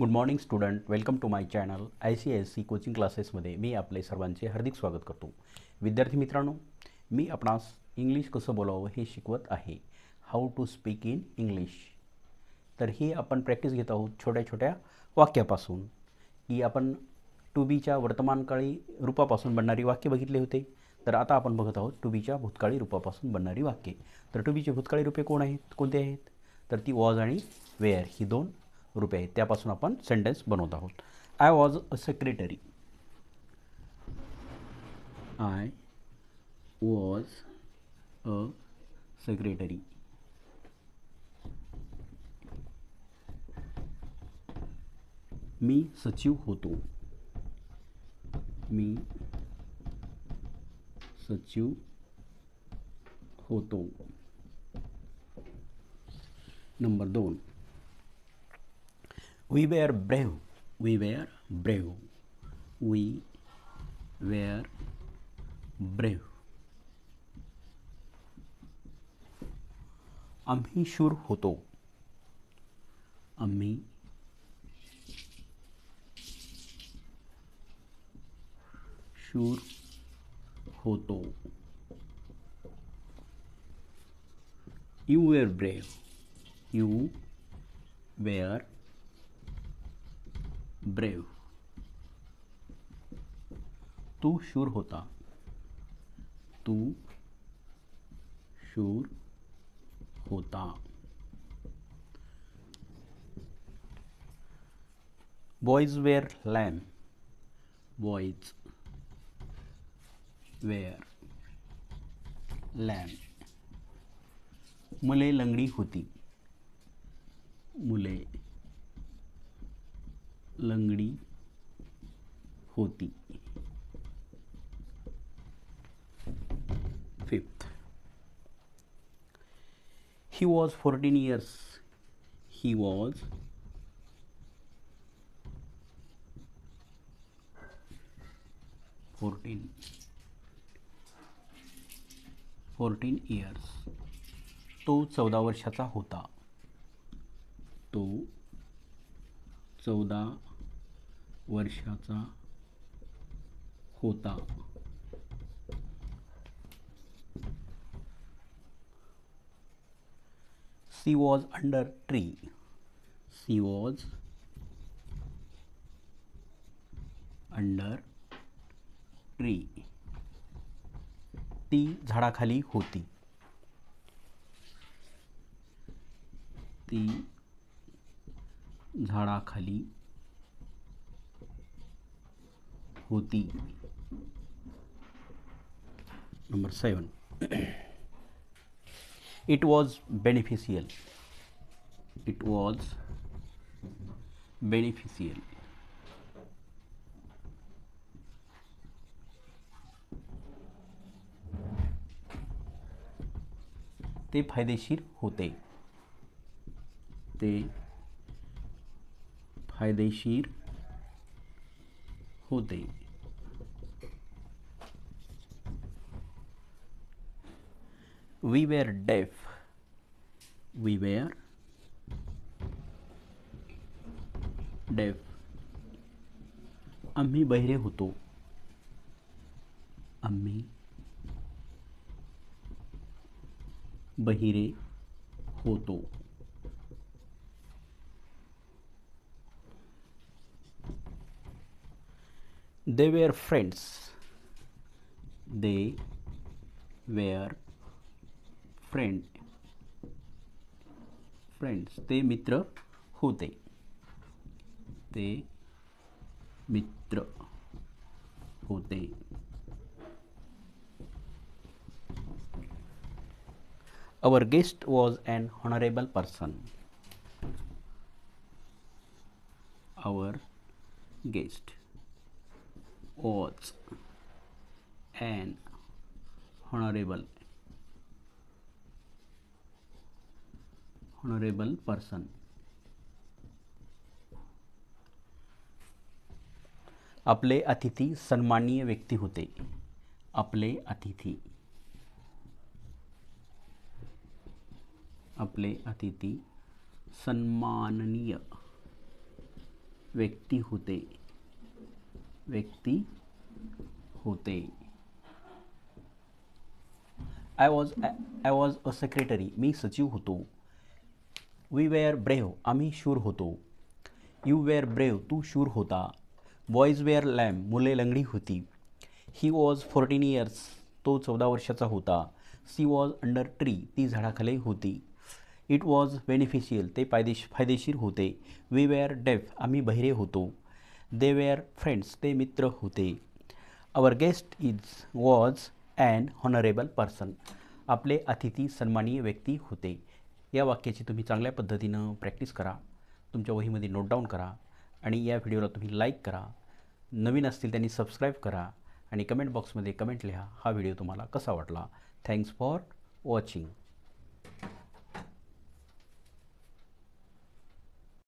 Good morning student welcome to my channel I C S C coaching क्लासेसमध्ये मी आपले सर्वांचे हार्दिक स्वागत करतो. विद्यार्थी मित्रांनो मी आपणास इंग्लिश कसं बोलावं हे शिकवत आहे. How to speak in English तर ही आपण प्रॅक्टिस घेत आहोत छोट्या छोट्या वाक्यापासून. की आपण टू बीच्या वर्तमानकाळी रूपापासून बनणारी वाक्य बघितले होते. तर आता आपण बघत आहोत टू बीच्या भूतकाळी रूपापासून बनणारी वाक्ये. तर टू बीचे भूतकाळी रूपे कोण आहेत? कोणते आहेत? तर ती वॉज आणि वेअर ही दोन रुपये आहेत. त्यापासून आपण सेंटेन्स बनवत आहोत. I was a secretary I was a secretary मी सचिव होतो. मी सचिव होतो. नंबर दोन. We were brave we were brave we were brave आम्ही शूर होतो. आम्ही शूर होतो. You were brave you were brave. तू शूर होता। तू शूर होता। Boys were lame boys were lame मुले लंगडी होती। मुले लंगडी होती. Fifth he was fourteen years he was fourteen fourteen years तो चौदा वर्षाचा होता तो चौदा वर्षाचा होता. She was under tree she was under tree ती झाडाखाली होती. ती झाडाखाली होती। Number seven. It was beneficial it was beneficial ते फायदेशीर होते। ते फायदेशीर होते. We were deaf we were deaf आम्ही बहिरे होतो. आम्ही बहिरे होतो. they were friends they were friend friends ते मित्र होते ते मित्र होते our guest was an honorable person our guest Was an honorable honorable person. आपले अतिथी सन्माननीय व्यक्ती होते. आपले अतिथी. आपले अतिथी सन्माननीय व्यक्ती होते. व्यक्ती होते. I was I was a secretary मी सचिव होतो. वी वेअर ब्रेव आम्ही शूर होतो. यू वेअर ब्रेव तू शूर होता. बॉईज वेअर लॅम मुले लंगडी होती. ही वॉज फोर्टीन इयर्स तो चौदा वर्षाचा होता. सी वॉज अंडर ट्री ती झाडाखाली होती. इट वॉज बेनिफिशियल ते फायदेश फायदेशीर होते. वी वेअर डेफ आम्ही बहिरे होतो. दे वेअर फ्रेंड्स ते मित्र होते. Our guest is was and honourable person आपले अतिथी सन्मानीय व्यक्ती होते. या वाक्याची तुम्ही चांगल्या पद्धतीनं प्रॅक्टिस करा. तुमच्या वहीमध्ये नोट डाऊन करा. आणि या व्हिडिओला तुम्ही लाईक करा. नवीन असतील त्यांनी सबस्क्राईब करा. आणि कमेंट बॉक्समध्ये कमेंट लिहा. हा व्हिडिओ तुम्हाला कसा वाटला? Thanks for watching